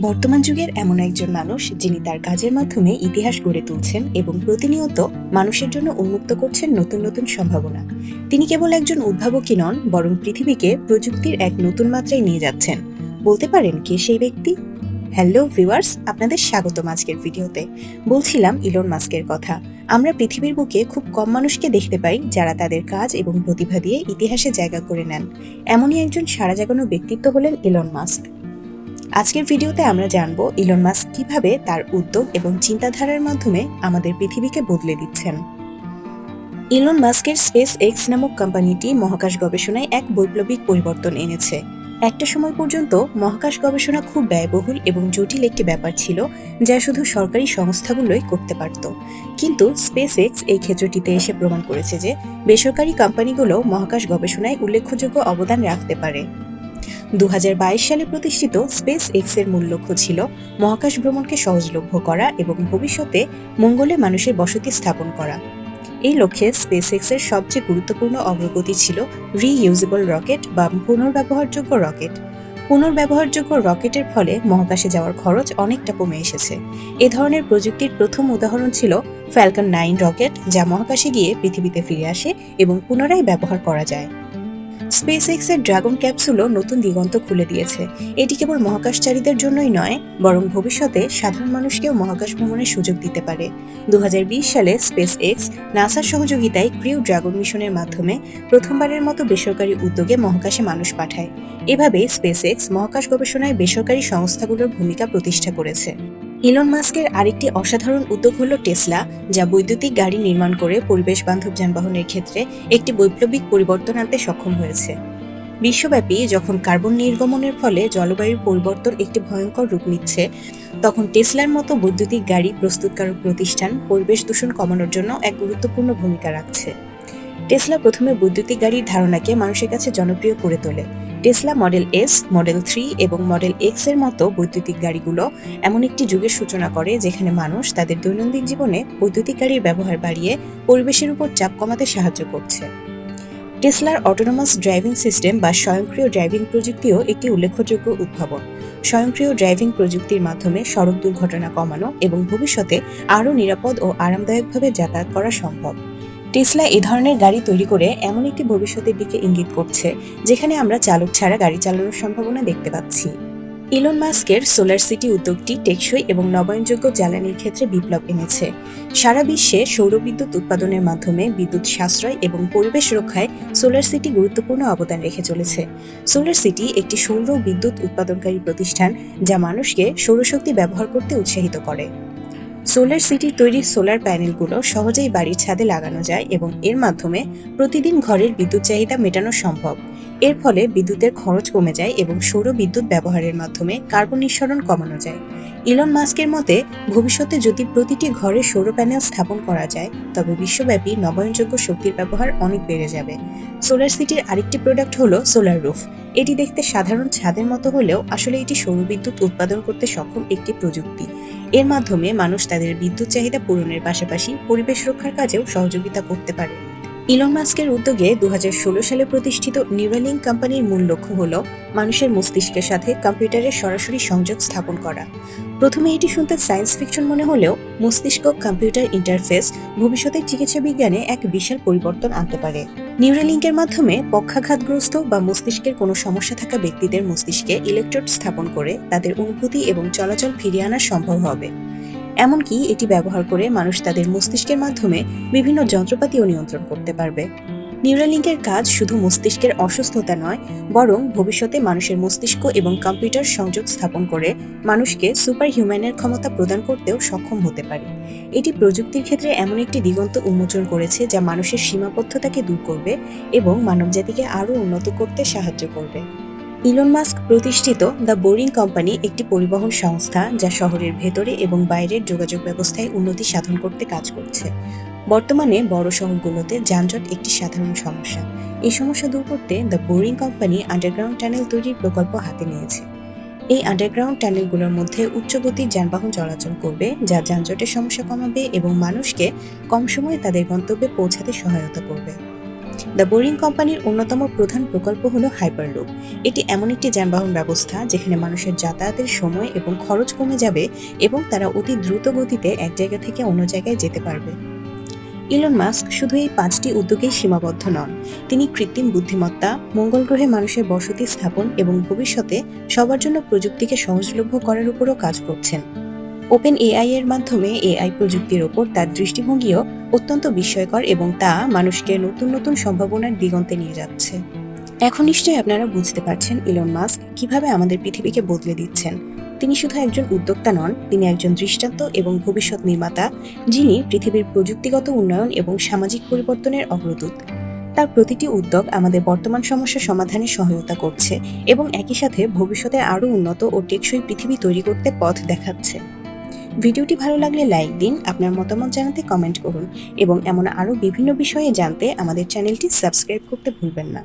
বর্তমান যুগের এমন একজন মানুষ যিনি তার কাজের মাধ্যমে ইতিহাস গড়ে তুলছেন এবং প্রতিনিয়ত মানুষের জন্য উন্মুক্ত করছেন নতুন নতুন সম্ভাবনা। তিনি কেবল একজন উদ্ভাবকই নন, বরং পৃথিবীকে প্রযুক্তির এক নতুন মাত্রায় নিয়ে যাচ্ছেন। বলতে পারেন কে সেই ব্যক্তি? হ্যালো ভিউয়ার্স, আপনাদের স্বাগতম আজকের ভিডিওতে। বলছিলাম ইলন মাস্কের কথা। আমরা পৃথিবীর বুকে খুব কম মানুষকে দেখতে পাই যারা তাদের কাজ এবং প্রতিভা দিয়ে ইতিহাসে জায়গা করে নেন। এমনই একজন সারা জাগানো ব্যক্তিত্ব হলেন ইলন মাস্ক। আজকের ভিডিওতে আমরা জানব ইলন মাস্ক কীভাবে তার উদ্যোগ এবং চিন্তাধারার মাধ্যমে আমাদের পৃথিবীকে বদলে দিচ্ছেন। ইলন মাস্কের স্পেস এক্স নামক কোম্পানিটি মহাকাশ গবেষণায় এক বৈপ্লবিক পরিবর্তন এনেছে। একটা সময় পর্যন্ত মহাকাশ গবেষণা খুব ব্যয়বহুল এবং জটিল একটি ব্যাপার ছিল, যা শুধু সরকারি সংস্থাগুলোই করতে পারত। কিন্তু স্পেস এক্স এই ক্ষেত্রটিতে এসে প্রমাণ করেছে যে বেসরকারি কোম্পানিগুলো মহাকাশ গবেষণায় উল্লেখযোগ্য অবদান রাখতে পারে। দু হাজার বাইশ সালে প্রতিষ্ঠিত স্পেস এক্সের মূল লক্ষ্য ছিল মহাকাশ ভ্রমণকে সহজলভ্য করা এবং ভবিষ্যতে মঙ্গলে মানুষের বসতি স্থাপন করা। এই লক্ষ্যে স্পেস এক্সের সবচেয়ে গুরুত্বপূর্ণ অগ্রগতি ছিল রিইউজেবল রকেট বা পুনর্ব্যবহারযোগ্য রকেট। পুনর্ব্যবহারযোগ্য রকেটের ফলে মহাকাশে যাওয়ার খরচ অনেকটা কমে এসেছে। এ ধরনের প্রযুক্তির প্রথম উদাহরণ ছিল ফ্যালকন নাইন রকেট, যা মহাকাশে গিয়ে পৃথিবীতে ফিরে আসে এবং পুনরায় ব্যবহার করা যায়। স্পেস এক্সের ড্রাগন ক্যাপসুলও নতুন দিগন্ত খুলে দিয়েছে। এটি কেবল মহাকাশচারীদের জন্যই নয়, বরং ভবিষ্যতে সাধারণ মানুষকেও মহাকাশ ভ্রমণের সুযোগ দিতে পারে। দু হাজার বিশ সালে স্পেস এক্স নাসার সহযোগিতায় ক্রিউ ড্রাগন মিশনের মাধ্যমে প্রথমবারের মতো বেসরকারি উদ্যোগে মহাকাশে মানুষ পাঠায়। এভাবে স্পেস এক্স মহাকাশ গবেষণায় বেসরকারি সংস্থাগুলোর ভূমিকা প্রতিষ্ঠা করেছে। ইলন মাস্কের আরেকটি অসাধারণ উদ্যোগ হল টেসলা যা বৈদ্যুতিক গাড়ি নির্মাণ করে পরিবেশ বান্ধব যানবাহনের ক্ষেত্রে একটি বৈপ্লবিক পরিবর্তন আনতে সক্ষম হয়েছে। বিশ্বব্যাপী যখন কার্বন নির্গমনের ফলে জলবায়ুর পরিবর্তন একটি ভয়ঙ্কর রূপ নিচ্ছে, তখন টেসলার মতো বৈদ্যুতিক গাড়ি প্রস্তুতকারক প্রতিষ্ঠান পরিবেশ দূষণ কমানোর জন্য এক গুরুত্বপূর্ণ ভূমিকা রাখছে। টেসলা প্রথমে বৈদ্যুতিক গাড়ির ধারণাকে মানুষের কাছে জনপ্রিয় করে তোলে। Tesla model S, model three এবং মডেল এক্সের মতো বৈদ্যুতিক গাড়িগুলো এমন একটি যুগের সূচনা করে যেখানে মানুষ তাদের দৈনন্দিন জীবনে বৈদ্যুতিক গাড়ির ব্যবহার বাড়িয়ে পরিবেশের উপর চাপ কমাতে সাহায্য করছে। টেসলার অটোনোমাস ড্রাইভিং সিস্টেম বা স্বয়ংক্রিয় ড্রাইভিং প্রযুক্তিও একটি উল্লেখযোগ্য উদ্ভাবন। স্বয়ংক্রিয় ড্রাইভিং প্রযুক্তির মাধ্যমে সড়ক দুর্ঘটনা কমানো এবং ভবিষ্যতে আরও নিরাপদ ও আরামদায়কভাবে যাতায়াত করা সম্ভব। টেসলা এ ধরনের গাড়ি তৈরি করে এমন একটি ভবিষ্যতের দিকে ইঙ্গিত করছে, যেখানে আমরা চালক ছাড়া গাড়ি চালানোর সম্ভাবনা দেখতে পাচ্ছি। ইলন মাস্কের সোলার সিটি উদ্যোগটি টেকসই এবং নবায়নযোগ্য জ্বালানির ক্ষেত্রে বিপ্লব এনেছে। সারা বিশ্বে সৌর বিদ্যুৎ উৎপাদনের মাধ্যমে বিদ্যুৎ সাশ্রয় এবং পরিবেশ রক্ষায় সোলার সিটি গুরুত্বপূর্ণ অবদান রেখে চলেছে। সোলার সিটি একটি সৌর বিদ্যুৎ উৎপাদনকারী প্রতিষ্ঠান যা মানুষকে সৌরশক্তি ব্যবহার করতে উৎসাহিত করে। সোলার সিটি তৈরি সোলার প্যানেলগুলো সহজেই বাড়ির ছাদে লাগানো যায় এবং এর মাধ্যমে প্রতিদিন ঘরের বিদ্যুৎ চাহিদা মেটানো সম্ভব। এর ফলে বিদ্যুতের খরচ কমে যায় এবং সৌর বিদ্যুৎ ব্যবহারের মাধ্যমে কার্বন নিঃসরণ কমানো যায়। ইলন মাস্কের মতে, ভবিষ্যতে যদি প্রতিটি ঘরে সৌর প্যানেল স্থাপন করা যায়, তবে বিশ্বব্যাপী নবায়নযোগ্য শক্তির ব্যবহার অনেক বেড়ে যাবে। সোলার সিটির আরেকটি প্রোডাক্ট হলো সোলার রুফ। এটি দেখতে সাধারণ ছাদের মতো হলেও আসলে এটি সৌরবিদ্যুৎ উৎপাদন করতে সক্ষম একটি প্রযুক্তি। এর মাধ্যমে মানুষ তাদের বিদ্যুৎ চাহিদা পূরণের পাশাপাশি পরিবেশ রক্ষার কাজেও সহযোগিতা করতে পারে ইলন মাস্কের উদ্যোগে দুহাজার ষোলো সালে প্রতিষ্ঠিত নিউরালিং কোম্পানির মূল লক্ষ্য হল মানুষের মস্তিষ্কের সাথে কম্পিউটারের সরাসরি সংযোগ স্থাপন করা। প্রথমে এটি শুনতে সায়েন্স ফিকশন মনে হলেও মস্তিষ্ক কম্পিউটার ইন্টারফেস ভবিষ্যতের চিকিৎসা বিজ্ঞানে এক বিশাল পরিবর্তন আনতে পারে। নিউরালিঙ্কের মাধ্যমে পক্ষাঘাতগ্রস্ত বা মস্তিষ্কের কোনো সমস্যা থাকা ব্যক্তিদের মস্তিষ্কে ইলেকট্রোড স্থাপন করে তাদের অনুভূতি এবং চলাচল ফিরিয়ে আনা সম্ভব হবে। এমনকি এটি ব্যবহার করে মানুষ তাদের মস্তিষ্কের মাধ্যমে বিভিন্ন যন্ত্রপাতিও নিয়ন্ত্রণ করতে পারবে। নিউরালিঙ্কের কাজ শুধু মস্তিষ্কের অসুস্থতা নয়, বরং ভবিষ্যতে মানুষের মস্তিষ্ক এবং কম্পিউটার সংযোগ স্থাপন করে মানুষকে সুপার হিউম্যানের ক্ষমতা প্রদান করতেও সক্ষম হতে পারে। এটি প্রযুক্তির ক্ষেত্রে এমন একটি দিগন্ত উন্মোচন করেছে যা মানুষের সীমাবদ্ধতাকে দূর করবে এবং মানবজাতিকে আরও উন্নত করতে সাহায্য করবে। ইলন মাস্ক প্রতিষ্ঠিত দ্য বোরিং কোম্পানি একটি পরিবহন সংস্থা যা শহরের ভেতরে এবং বাইরের যোগাযোগ ব্যবস্থায় উন্নতি সাধন করতে কাজ করছে। বর্তমানে বড় শহরগুলোতে যানজট একটি সাধারণ সমস্যা। এই সমস্যা দূর করতে the boring company underground tunnel তৈরির প্রকল্প হাতে নিয়েছে। এই আন্ডারগ্রাউন্ড টানেলগুলোর মধ্যে উচ্চগতির যানবাহন চলাচল করবে, যা যানজটের সমস্যা কমাবে এবং মানুষকে কম সময়ে তাদের গন্তব্যে পৌঁছাতে সহায়তা করবে। দ্য বোরিং কোম্পানির অন্যতম প্রধান প্রকল্প হল হাইপারলুপ। এটি এমন একটি যানবাহন ব্যবস্থা যেখানে মানুষের যাতায়াতের সময় এবং খরচ কমে যাবে এবং তারা অতি দ্রুত গতিতে এক জায়গা থেকে অন্য জায়গায় যেতে পারবে। ইলন মাস্ক শুধু এই পাঁচটি উদ্যোগেই সীমাবদ্ধ নন, তিনি কৃত্রিম বুদ্ধিমত্তা, মঙ্গল গ্রহে মানুষের বসতি স্থাপন এবং ভবিষ্যতে সবার জন্য প্রযুক্তিকে সহজলভ্য করার উপরও কাজ করছেন। ওপেন এআই এর মাধ্যমে এআই প্রযুক্তির ওপর তার দৃষ্টিভঙ্গিও অত্যন্ত বিস্ময়কর এবং তা মানুষকে নতুন নতুন সম্ভাবনার দিগন্তে নিয়ে যাচ্ছে। এখন নিশ্চয়ই আপনারা বুঝতে পারছেন ইলন মাস্ক কীভাবে আমাদের পৃথিবীকে বদলে দিচ্ছেন। তিনি শুধু একজন উদ্যোক্তা নন, তিনি একজন দৃষ্টান্ত এবং ভবিষ্যৎ নির্মাতা, যিনি পৃথিবীর প্রযুক্তিগত উন্নয়ন এবং সামাজিক পরিবর্তনের অগ্রদূত। তার প্রতিটি উদ্যোগ আমাদের বর্তমান সমস্যা সমাধানে সহায়তা করছে এবং একই সাথে ভবিষ্যতে আরও উন্নত ও টেকসই পৃথিবী তৈরি করতে পথ দেখাচ্ছে। ভিডিওটি ভালো লাগলে লাইক দিন, আপনার মতামত জানাতে কমেন্ট করুন এবং এমন আরও বিভিন্ন বিষয়ে জানতে আমাদের চ্যানেলটি সাবস্ক্রাইব করতে ভুলবেন না।